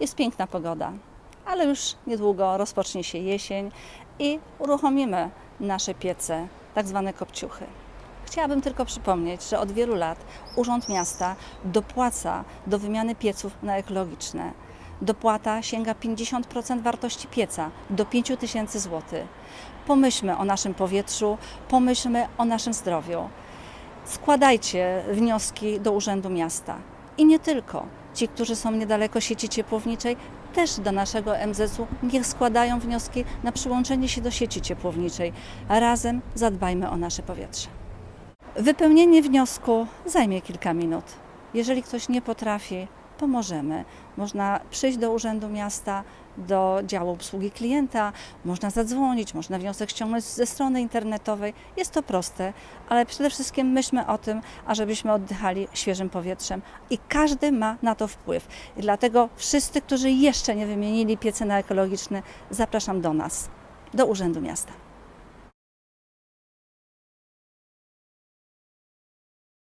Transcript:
Jest piękna pogoda, ale już niedługo rozpocznie się jesień i uruchomimy nasze piece, tak zwane kopciuchy. Chciałabym tylko przypomnieć, że od wielu lat Urząd Miasta dopłaca do wymiany pieców na ekologiczne. Dopłata sięga 50% wartości pieca do 5 tysięcy złotych. Pomyślmy o naszym powietrzu, pomyślmy o naszym zdrowiu. Składajcie wnioski do Urzędu Miasta. I nie tylko. Ci, którzy są niedaleko sieci ciepłowniczej, też do naszego MZU niech składają wnioski na przyłączenie się do sieci ciepłowniczej. Razem zadbajmy o nasze powietrze. Wypełnienie wniosku zajmie kilka minut. Jeżeli ktoś nie potrafi, pomożemy. Można przyjść do Urzędu Miasta, do działu obsługi klienta, można zadzwonić, można wniosek ściągnąć ze strony internetowej. Jest to proste, ale przede wszystkim myślmy o tym, ażebyśmy oddychali świeżym powietrzem i każdy ma na to wpływ. I dlatego wszyscy, którzy jeszcze nie wymienili piece na ekologiczne, zapraszam do nas, do Urzędu Miasta.